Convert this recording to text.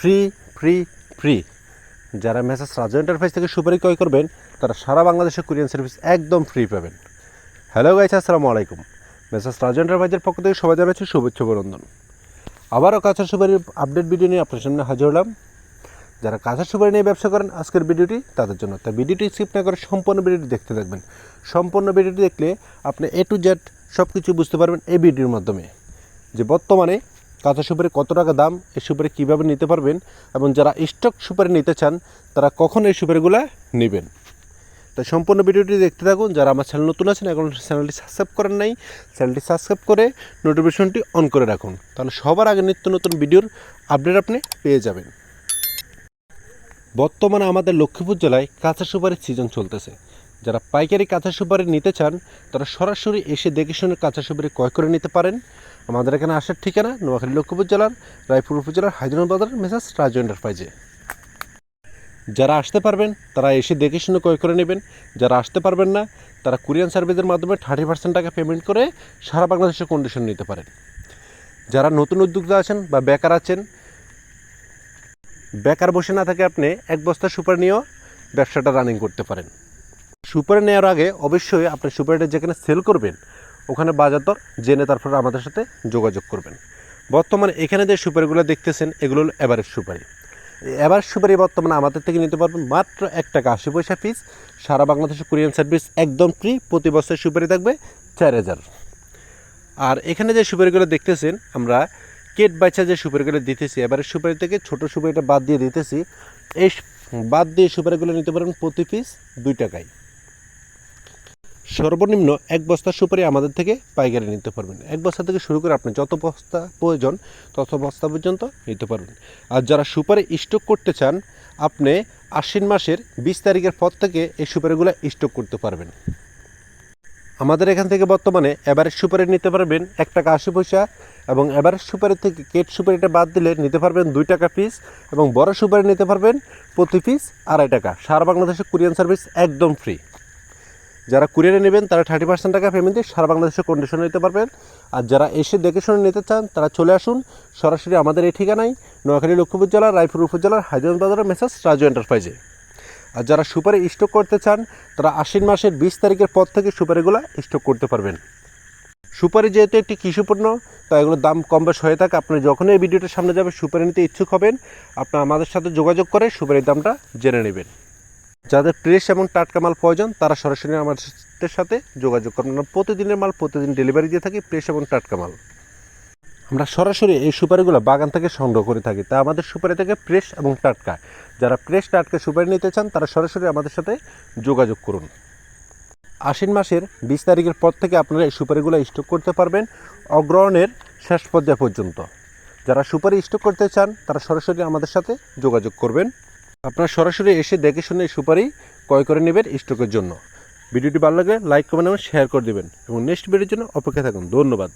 Free free free. যারা message Raju enterprise থেকে সুপারি ক্রয় করবেন, তারা সারা বাংলাদেশে কুরিয়ান সার্ভিস একদম ফ্রি পাবেন। হ্যালো গাইস আসসালামু আলাইকুম। মেসেজ রাজু এন্টারপ্রাইজের পক্ষ থেকে সবাই জানাচ্ছি শুভেচ্ছা, অভিনন্দন। আবারও কাঁচা সুপারির আপডেট ভিডিও নিয়ে আপনার সামনে হাজির হলাম। যারা কাঁচা সুপারি নিয়ে ব্যবসা করেন, আজকের ভিডিওটি তাদের জন্য। তাই ভিডিওটি স্কিপ না করে সম্পূর্ণ ভিডিওটি দেখতে থাকবেন। সম্পূর্ণ ভিডিওটি দেখলে আপনি এ টু জেড সব কিছু বুঝতে পারবেন এই ভিডিওর মাধ্যমে। যে বর্তমানে কাঁচা সুপারি কত টাকা দাম? এই সুপারি কীভাবে নিতে পারবেন? এবং যারা স্টক সুপারি নিতে চান, তারা কখন এই সুপারিগুলো নেবেন? তাই সম্পূর্ণ ভিডিওটি দেখতে থাকুন। যারা আমার চ্যানেল নতুন আছেন, এখন চ্যানেলটি সাবস্ক্রাইব করেন নাই চ্যানেলটি সাবস্ক্রাইব করে নোটিফিকেশনটি অন করে রাখুন। তাহলে সবার আগে নিত্য নতুন ভিডিওর আপডেট আপনি পেয়ে যাবেন। বর্তমানে আমাদের লক্ষ্মীপুর জেলায় কাঁচা সুপারির সিজন চলতেছে। যারা পাইকারি কাঁচা সুপারি নিতে চান, তারা সরাসরি এসে দেখে শুনে কাঁচা সুপারি ক্রয় করে নিতে পারেন। আমাদের এখানে আসার ঠিকানা নোয়াখালী লক্ষ্মীপুর জেলার, রায়পুর উপজেলার হায়দ্রাবাদ মেসাজ রাজু এন্টারপ্রাইজে। যারা আসতে পারবেন, তারা এসে দেখে শুনে ক্রয় করে নেবেন। যারা আসতে পারবেন না, তারা কুরিয়ান সার্ভিসের মাধ্যমে থার্টি পার্সেন্ট টাকা পেমেন্ট করে সারা বাংলাদেশের কন্ডিশন নিতে পারেন। যারা নতুন উদ্যোক্তা আছেন বা বেকার আছেন, বেকার বসে না থাকে আপনি এক বস্তা সুপার নিয়েও ব্যবসাটা রানিং করতে পারেন। সুপারি নেওয়ার আগে অবশ্যই আপনি সুপারিটা যেখানে সেল করবেন, ওখানে বাজার দর জেনে তারপর আমাদের সাথে যোগাযোগ করবেন। বর্তমানে এখানে যে সুপারিগুলো দেখতেছেন, এগুলো হলো এভারেজ সুপারি এভারেজ সুপারি বর্তমানে আমাদের থেকে নিতে পারবেন মাত্র এক টাকা আশি পয়সা ফিস সারা বাংলাদেশে কুরিয়ান সার্ভিস একদম ফ্রি প্রতি বছর সুপারি থাকবে চার হাজার। আর এখানে যে সুপারিগুলো দেখতেছেন, আমরা কেট বাচ্চা যে সুপারিগুলো দিতেছি এবারে সুপারি থেকে ছোটো সুপারিটা বাদ দিয়ে দিতেছি। এই বাদ দিয়ে সুপারিগুলো নিতে পারবেন প্রতি পিস দুই টাকায়। সর্বনিম্ন এক বস্তা সুপারি আমাদের থেকে পাইকারি নিতে পারবেন। এক বস্তা থেকে শুরু করে আপনি যত বস্তা প্রয়োজন, তত বস্তা পর্যন্ত নিতে পারবেন। আর যারা সুপারি স্টক করতে চান, আপনি আশ্বিন মাসের বিশ তারিখের পর থেকে এই সুপারিগুলো স্টক করতে পারবেন। আমাদের এখান থেকে বর্তমানে এভারেজ সুপারি নিতে পারবেন এক টাকা আশি পয়সা এবং এভারেজ সুপারি থেকে কেট সুপারিটা বাদ দিলে নিতে পারবেন দুই টাকা পিস এবং বড় সুপারি নিতে পারবেন প্রতি পিস আড়াই টাকা। সারা বাংলাদেশে কুরিয়ান সার্ভিস একদম ফ্রি যারা কুরিয়ারে নেবেন, তারা থার্টি পার্সেন্ট টাকা পেমেন্ট দিয়ে সারা বাংলাদেশে কন্ডিশনে নিতে পারবেন। আর যারা এসে দেখে শুনে নিতে চান, তারা চলে আসুন সরাসরি আমাদের এই ঠিকানায়, নোয়াখালী লক্ষ্মীপুর জেলা, রায়পুর উপজেলার হাইজান বাজারের মেসাজ রাজু এন্টারপ্রাইজে আর যারা সুপারি স্টক করতে চান, তারা আশ্বিন মাসের বিশ তারিখের পর থেকে সুপারিগুলো স্টক করতে পারবেন। সুপারি যেহেতু একটি কৃষিপণ্য, তাই এগুলোর দাম কম বেশ হয়ে থাকে। আপনি যখনই এই ভিডিওটার সামনে যাবে সুপারি নিতে ইচ্ছুক হবেন আপনার আমাদের সাথে যোগাযোগ করে সুপারির দামটা জেনে নেবেন। যাদের ফ্রেশ এবং টাটকা মাল প্রয়োজন, তারা সরাসরি আমাদের সাথে যোগাযোগ করবেন আমরা প্রতিদিনের মাল, প্রতিদিন ডেলিভারি দিয়ে থাকি ফ্রেশ এবং টাটকা মাল। আমরা সরাসরি এই সুপারিগুলো বাগান থেকে সংগ্রহ করে থাকি। তা আমাদের সুপারি থেকে ফ্রেশ এবং টাটকা। যারা ফ্রেশ টাটকা সুপারি নিতে চান, তারা সরাসরি আমাদের সাথে যোগাযোগ করুন। আশ্বিন মাসের বিশ তারিখের পর থেকে আপনারা এই সুপারিগুলো স্টক করতে পারবেন অগ্রহণের শেষ পর্যায় পর্যন্ত। যারা সুপারি স্টক করতে চান, তারা সরাসরি আমাদের সাথে যোগাযোগ করবেন। আপনারা সরাসরি এসে দেখে শুনে সুপারি ক্রয় করে নেবেন স্টকের জন্য। ভিডিওটি ভালো লাগলে লাইক, কমেন্ট এবং শেয়ার করে দেবেন এবং নেক্সট ভিডিওর জন্য অপেক্ষা থাকুন। ধন্যবাদ।